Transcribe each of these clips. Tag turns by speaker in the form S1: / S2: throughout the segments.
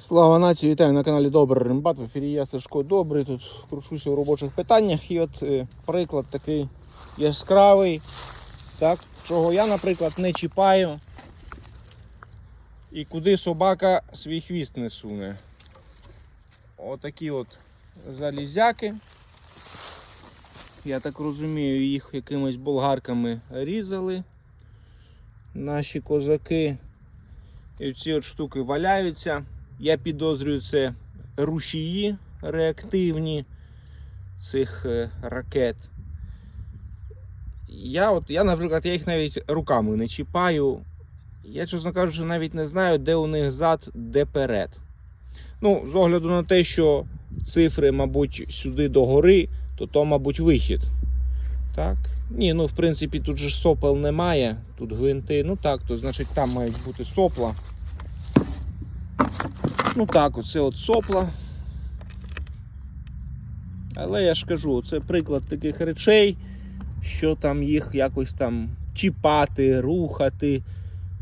S1: Слава нації, вітаю на каналі Добрий Римбат. В ефірі я Сашко Добрий. Тут кручуся у робочих питаннях. І от е, приклад такий яскравий, так, чого я, наприклад, не чіпаю. І куди собака свій хвіст не суне. Отакі от залізяки. Я так розумію, їх якимись болгарками різали. Наші козаки. І ці от штуки валяються. Я підозрюю, це рушії реактивні цих е, ракет. Я, от, я, наприклад, я їх навіть руками не чіпаю. Я, чесно кажучи, навіть не знаю, де у них зад, де перед. Ну, з огляду на те, що цифри, мабуть, сюди до гори, то то, мабуть, вихід. Так. Ні, ну в принципі тут же сопел немає, тут гвинти. Ну так, то значить там мають бути сопла. Ну так, оце от сопла. Але я ж кажу, це приклад таких речей, що там їх якось там чіпати, рухати,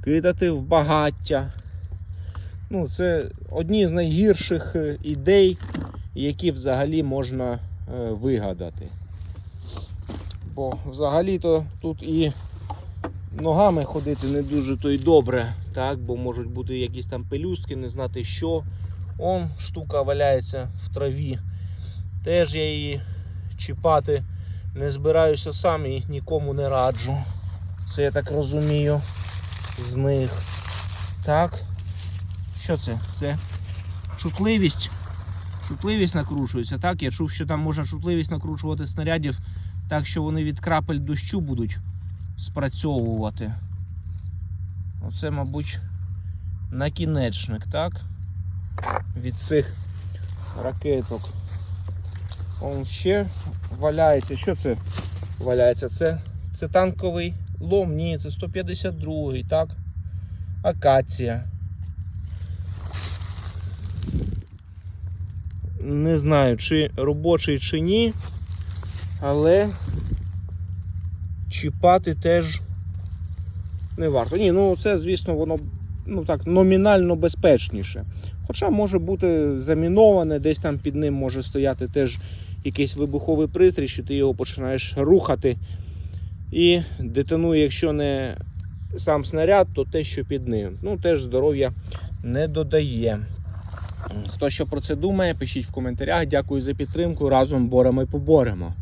S1: кидати в багаття. Ну, це одні з найгірших е, ідей, які взагалі можна е, вигадати. Бо взагалі-то тут і ногами ходити не дуже то й добре, так, бо можуть бути якісь там пелюстки, не знати що. Он штука валяється в траві. Теж я її чіпати не збираюся сам і нікому не раджу. Це я так розумію з них. Так. Що це? Це чутливість. Чутливість накручується. Так, я чув, що там можна чутливість накручувати снарядів так, що вони від крапель дощу будуть спрацьовувати. Оце, мабуть, накінечник, так? Від цих ракеток. Он ще валяється. Що це валяється? Це, це танковий лом, ні, це 152-й, так? Акація. Не знаю, чи робочий, чи ні, але чіпати теж не варто. Ні, ну це, звісно, воно ну так, номінально безпечніше. Хоча може бути заміноване, десь там під ним може стояти теж якийсь вибуховий пристрій, що ти його починаєш рухати. І детонує, якщо не сам снаряд, то те, що під ним. Ну, теж здоров'я не додає. Хто що про це думає, пишіть в коментарях. Дякую за підтримку. Разом боремо і поборемо.